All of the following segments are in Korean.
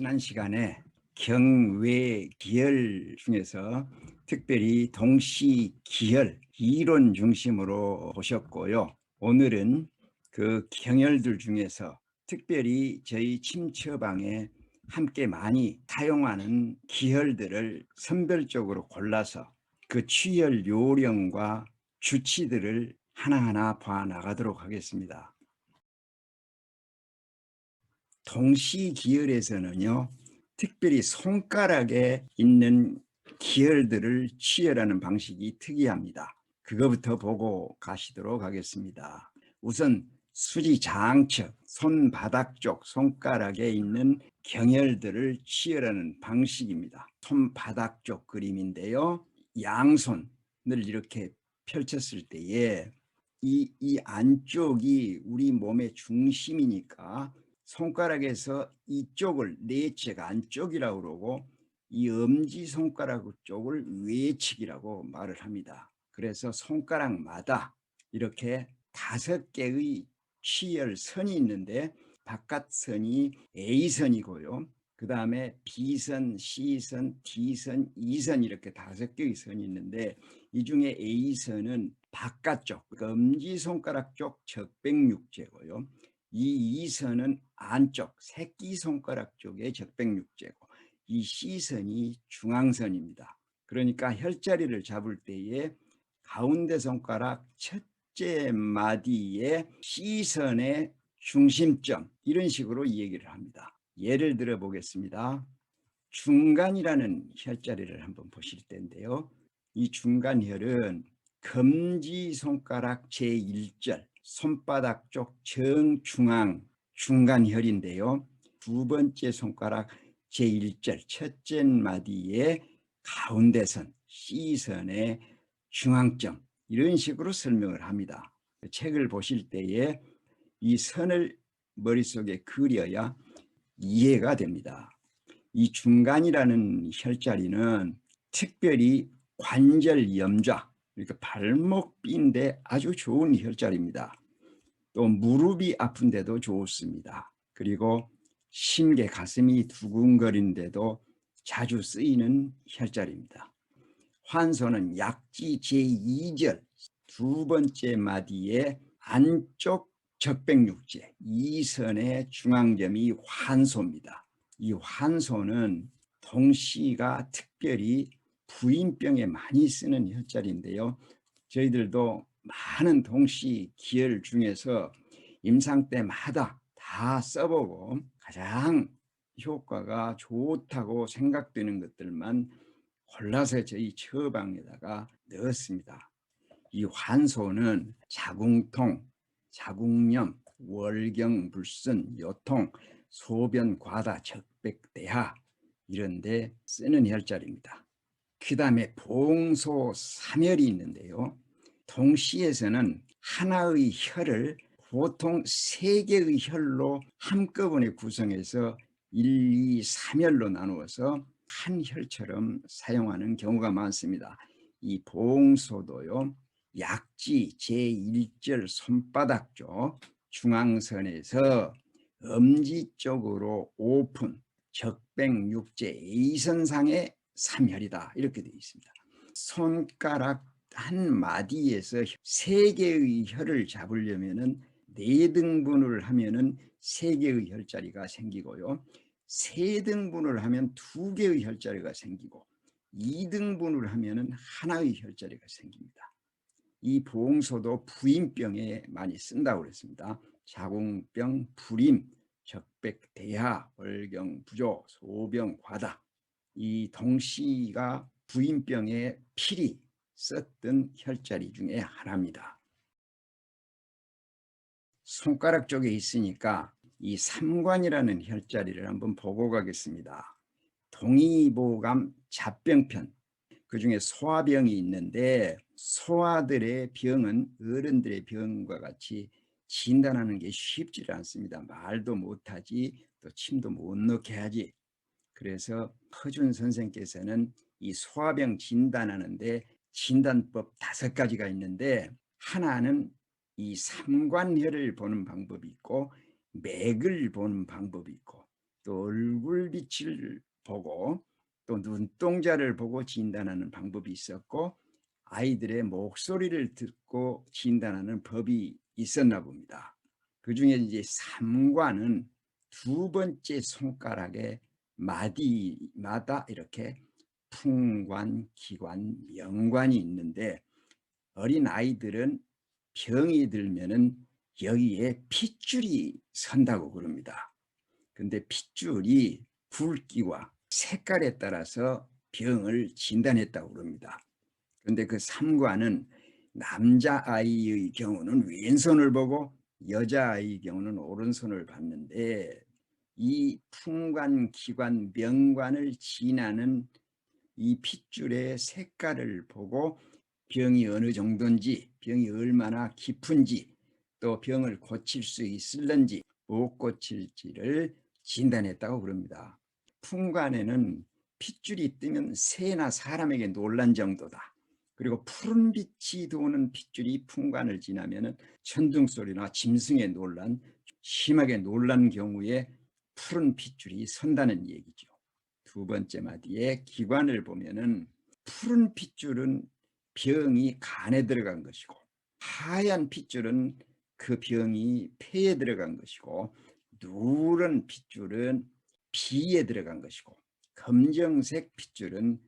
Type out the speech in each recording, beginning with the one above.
지난 시간에 경외 기열 중에서 특별히 동시 기열 이론 중심으로 보셨고요. 오늘은 그 경열들 중에서 특별히 저희 침처방에 함께 많이 사용하는 기혈들을 선별적으로 골라서 그 취열 요령과 주치들을 하나하나 봐 나가도록 하겠습니다. 동시기열에서는요. 특별히 손가락에 있는 기혈들을 취열하는 방식이 특이합니다. 그거부터 보고 가시도록 하겠습니다. 우선 수지 장척, 손바닥 쪽 손가락에 있는 경혈들을 취열하는 방식입니다. 손바닥 쪽 그림인데요. 양손을 이렇게 펼쳤을 때에 이, 이 안쪽이 우리 몸의 중심이니까 손가락에서 이쪽을 내측 안쪽이라고 그러고 이 엄지손가락 쪽을 외측이라고 말을 합니다. 그래서 손가락마다 이렇게 다섯 개의 취열선이 있는데 바깥선이 A선이고요. 그 다음에 B선, C선, D선, E선 이렇게 다섯 개의 선이 있는데 이 중에 A선은 바깥쪽, 그러니까 엄지손가락 쪽 적백육제고요. 이 이선은 안쪽 새끼손가락 쪽의 적백육제고 이 C선이 중앙선입니다. 그러니까 혈자리를 잡을 때에 가운데 손가락 첫째 마디의 C선의 중심점 이런 식으로 얘기를 합니다. 예를 들어 보겠습니다. 중간이라는 혈자리를 한번 보실 텐데요. 이 중간혈은 검지 손가락 제1절 손바닥 쪽 정중앙 중간혈인데요. 두 번째 손가락 제1절 첫째 마디의 가운데선 C선의 중앙점 이런 식으로 설명을 합니다. 책을 보실 때에 이 선을 머릿속에 그려야 이해가 됩니다. 이 중간이라는 혈자리는 특별히 관절 염좌 그러니까 발목 삔데 아주 좋은 혈자리입니다. 또 무릎이 아픈데도 좋습니다. 그리고 심계 가슴이 두근거리는데도 자주 쓰이는 혈자리입니다. 환소는 약지 제2절 두 번째 마디의 안쪽 적백육제 이선의 중앙점이 환소입니다. 이 환소는 동시가 특별히 부인병에 많이 쓰는 혈자리인데요. 저희들도 많은 동시 기혈 중에서 임상 때마다 다 써보고 가장 효과가 좋다고 생각되는 것들만 골라서 저희 처방에다가 넣었습니다. 이 환소는 자궁통, 자궁염, 월경불순, 요통, 소변 과다, 적백대하 이런 데 쓰는 혈자리입니다. 그 다음에 봉소 삼혈이 있는데요. 동시에서는 하나의 혈을 보통 세 개의 혈로 한꺼번에 구성해서 1, 2, 3혈로 나누어서 한 혈처럼 사용하는 경우가 많습니다. 이 봉소도요. 약지 제1절 손바닥 쪽 중앙선에서 엄지 쪽으로 오픈 적백육제 A선상의 삼혈이다 이렇게 되어 있습니다. 손가락 한 마디에서 세 개의 혈을 잡으려면은 네 등분을 하면은 세 개의 혈자리가 생기고요. 세 등분을 하면 두 개의 혈자리가 생기고 2등분을 하면은 하나의 혈자리가 생깁니다. 이 보응소도 부인병에 많이 쓴다고 그랬습니다. 자궁병, 불임, 적백대하, 월경부조, 소병 과다. 이 동시가 부인병에 필히 썼던 혈자리 중에 하나입니다. 손가락 쪽에 있으니까 이 삼관이라는 혈자리를 한번 보고 가겠습니다. 동의보감 잡병편 그 중에 소화병이 있는데 소아들의 병은 어른들의 병과 같이 진단하는 게 쉽지 않습니다. 말도 못하지 또 침도 못 넣게 하지. 그래서 허준 선생께서는 이 소화병 진단하는데 진단법 다섯 가지가 있는데 하나는 이 삼관혈을 보는 방법이 있고 맥을 보는 방법이 있고 또 얼굴 빛을 보고 또 눈동자를 보고 진단하는 방법이 있었고 아이들의 목소리를 듣고 진단하는 법이 있었나 봅니다. 그 중에 이제 삼관은 두 번째 손가락에 마디마다 이렇게 풍관, 기관, 명관이 있는데 어린 아이들은 병이 들면은 여기에 핏줄이 선다고 그럽니다. 근데 핏줄이 굵기와 색깔에 따라서 병을 진단했다고 그럽니다. 그런데 그 삼관은 남자아이의 경우는 왼손을 보고 여자아이의 경우는 오른손을 봤는데 이 풍관, 기관, 명관을 지나는 이 핏줄의 색깔을 보고 병이 어느 정도인지 병이 얼마나 깊은지 또 병을 고칠 수 있을런지 못 고칠지를 진단했다고 그럽니다. 풍관에는 핏줄이 뜨면 새나 사람에게 놀란 정도다. 그리고 푸른 빛이 도는 핏줄이 풍관을 지나면 천둥 소리나 짐승의 논란, 심하게 놀란 경우에 푸른 핏줄이 선다는 얘기죠. 두 번째 마디에 기관을 보면은 푸른 핏줄은 병이 간에 들어간 것이고 하얀 핏줄은 그 병이 폐에 들어간 것이고 누런 핏줄은 비에 들어간 것이고 검정색 핏줄은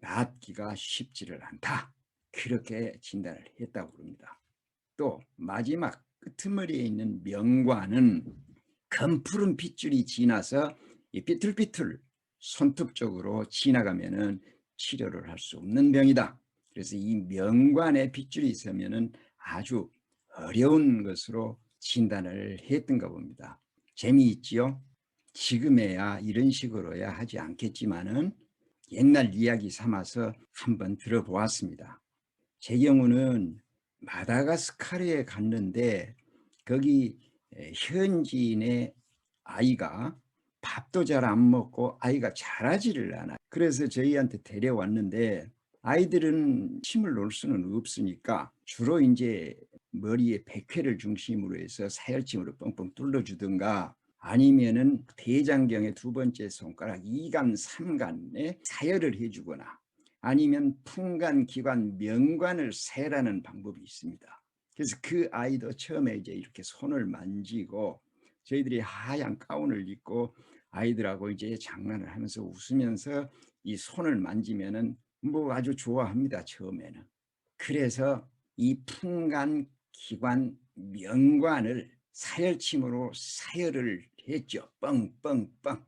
낫기가 쉽지를 않다. 그렇게 진단을 했다고 합니다. 또 마지막 끄트머리에 있는 명관은 검푸른 핏줄이 지나서 이 삐뚤삐뚤 손톱 쪽으로 지나가면은 치료를 할 수 없는 병이다. 그래서 이 명관에 핏줄이 있으면은 아주 어려운 것으로 진단을 했던가 봅니다. 재미있지요? 지금에야 이런 식으로야 하지 않겠지만은 옛날 이야기 삼아서 한번 들어보았습니다. 제 경우는 마다가스카르에 갔는데 거기 현지인의 아이가 밥도 잘 안 먹고 아이가 자라지를 않아. 그래서 저희한테 데려왔는데 아이들은 침을 놓을 수는 없으니까 주로 이제 머리에 백회를 중심으로 해서 사열침으로 뻥뻥 뚫어주든가 아니면은 대장경의 두 번째 손가락 이간 삼간에 사열을 해주거나 아니면 풍간 기관 명관을 세라는 방법이 있습니다. 그래서 그 아이도 처음에 이제 이렇게 손을 만지고 저희들이 하얀 가운을 입고 아이들하고 이제 장난을 하면서 웃으면서 이 손을 만지면은 뭐 아주 좋아합니다 처음에는. 그래서 이 풍간 기관 명관을 사열침으로 사열을 했죠. 뻥뻥뻥.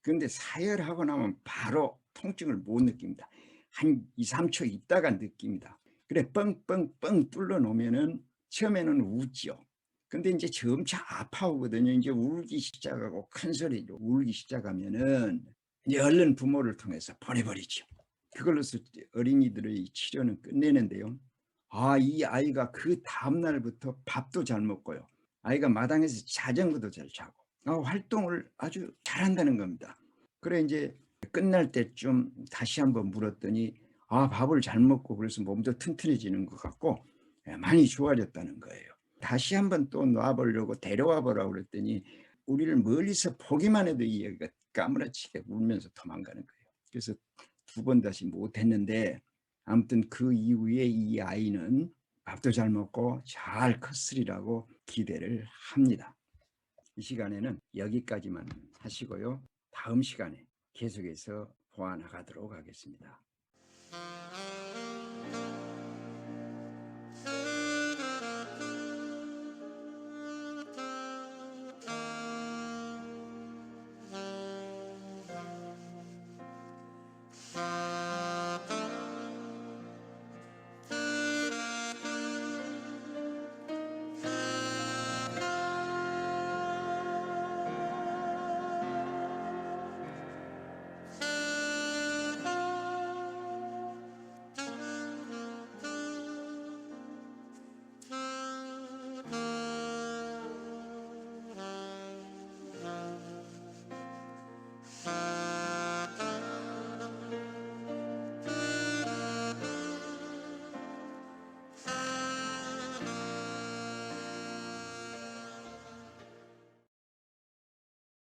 근데 사열하고 나면 바로 통증을 못 느낍니다. 한 2, 3초 있다가 느낍니다. 그래 뻥뻥뻥 뚫려 놓으면은 처음에는 웃죠. 근데 이제 점차 아파오거든요. 이제 울기 시작하고 큰 소리로 울기 시작하면은 이제 얼른 부모를 통해서 보내버리죠. 그걸로서 어린이들의 치료는 끝내는데요. 아, 이 아이가 그 다음날부터 밥도 잘 먹고요. 아이가 마당에서 자전거도 잘 차고 어, 활동을 아주 잘한다는 겁니다. 그래 이제 끝날 때쯤 다시 한번 물었더니 아 밥을 잘 먹고 그래서 몸도 튼튼해지는 것 같고 예, 많이 좋아졌다는 거예요. 다시 한번 또 놔보려고 데려와 보라고 그랬더니 우리를 멀리서 보기만 해도 이 애가 까무라치게 울면서 도망가는 거예요. 그래서 두 번 다시 못했는데 아무튼 그 이후에 이 아이는 밥도 잘 먹고 잘 컸으리라고 기대를 합니다. 이 시간에는 여기까지만 하시고요. 다음 시간에 계속해서 보완하도록 하겠습니다. Música